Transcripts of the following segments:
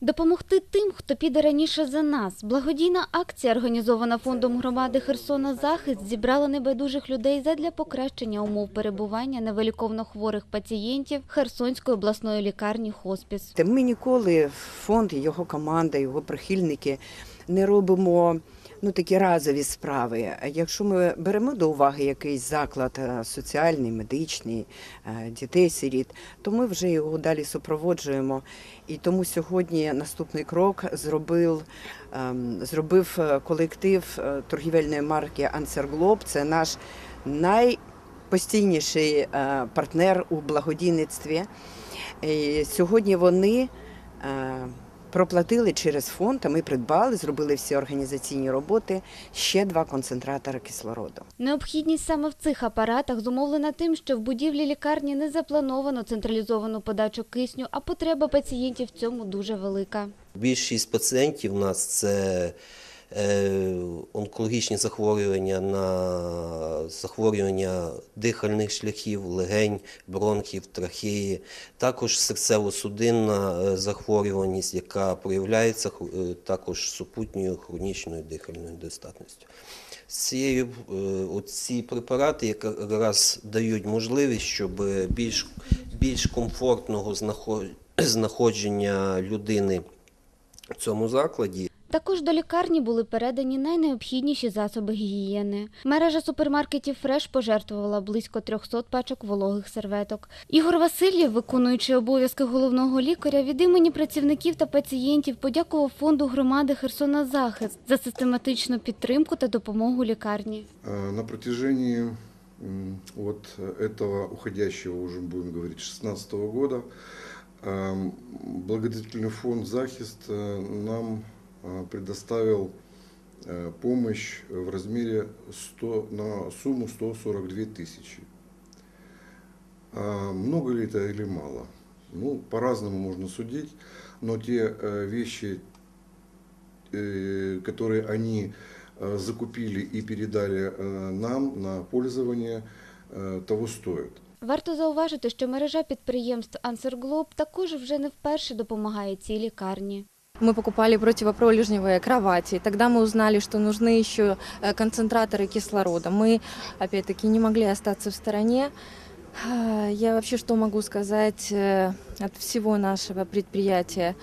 Допомогти тим, хто піде раніше за нас. Благодійна акція, організована фондом громади Херсона Захист, зібрала небайдужих людей задля покращення умов перебування невиліковно хворих пацієнтів Херсонської обласної лікарні Хоспіс. Ми ніколи фонд, його команда, його прихильники не робимо ну такі разові справи. Якщо ми беремо до уваги якийсь заклад е, соціальний, медичний, е, дітей-сиріт, то ми вже його далі супроводжуємо. І тому сьогодні наступний крок зробив, ем, зробив е, колектив торгівельної марки Ансерглоб. Це наш найпостійніший партнер у благодійництві. І сьогодні вони проплатили через фонд, а ми придбали, зробили всі організаційні роботи ще два концентратори кислороду. Необхідність саме в цих апаратах зумовлена тим, що в будівлі лікарні не заплановано централізовану подачу кисню, а потреба пацієнтів в цьому дуже велика. Більшість пацієнтів у нас це онкологічні захворювання на захворювання дихальних шляхів, легень, бронхів, трахеї, також серцево-судинна е, захворюваність, яка проявляється е, також супутньою хронічною дихальною недостатністю. Цією е, оці препарати якраз дають можливість, щоб більш, більш комфортного знаходження людини в цьому закладі Також до лікарні були передані найнеобхідніші засоби гігієни. Мережа супермаркетів Фреш пожертвувала близько 300 пачок вологих серветок. Ігор Васильєв, виконуючи обов'язки головного лікаря, від імені працівників та пацієнтів подякував фонду громади Херсона Захист за систематичну підтримку та допомогу лікарні. Э, На протяжении м, вот этого уходящего, уже будем говорить, 16 года, эм, благотворительный фонд «Захист» э, нам э, предоставил э, помощь в размере 100, на сумму 142 тысячи. А Много ли это или мало? Ну, по-разному можно судить, но те э, вещи, э, которые они э, закупили и передали э, нам на пользование, э, того стоят. Варто зауважити, що мережа підприємств Ансерглоб також вже не вперше допомагає цій лікарні. Мы покупали противопролежневые кровати. Тогда мы узнали, что нужны еще э, концентраторы кислорода. Мы, опять-таки, не могли остаться в стороне. А, Я вообще что могу сказать э, от всего нашего предприятия?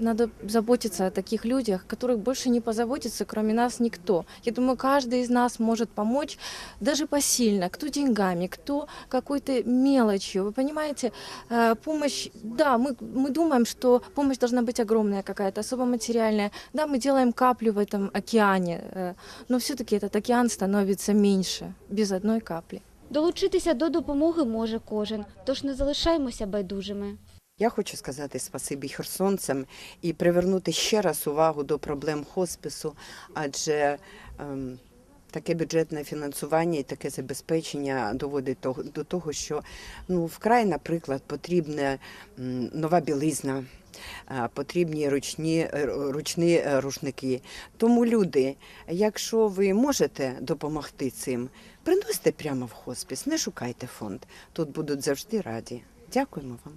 А, Надо заботиться о таких людях, о которых больше не позаботится, кроме нас, никто. Я думаю, каждый из нас может помочь, даже посильно, кто деньгами, кто какой-то мелочью. Вы понимаете, Э, помощь, да, мы, мы думаем, что помощь должна быть огромная какая-то, особо материальная. Да, мы делаем каплю в этом океане, э, но все-таки этот океан становится меньше без одной капли. Долучитися до допомоги може кожен, тож не залишаймося байдужими. Я хочу сказати спасибі херсонцям і привернути ще раз увагу до проблем хоспису, адже ем, таке бюджетне фінансування і таке забезпечення доводить того- до того, що ну, вкрай, наприклад, потрібна нова білизна. Потрібні ручні, е, ручні е, рушники. Тому люди, якщо ви можете допомогти цим, приносите прямо в хоспіс, не шукайте фонд. Тут будуть завжди раді. Дякуємо вам.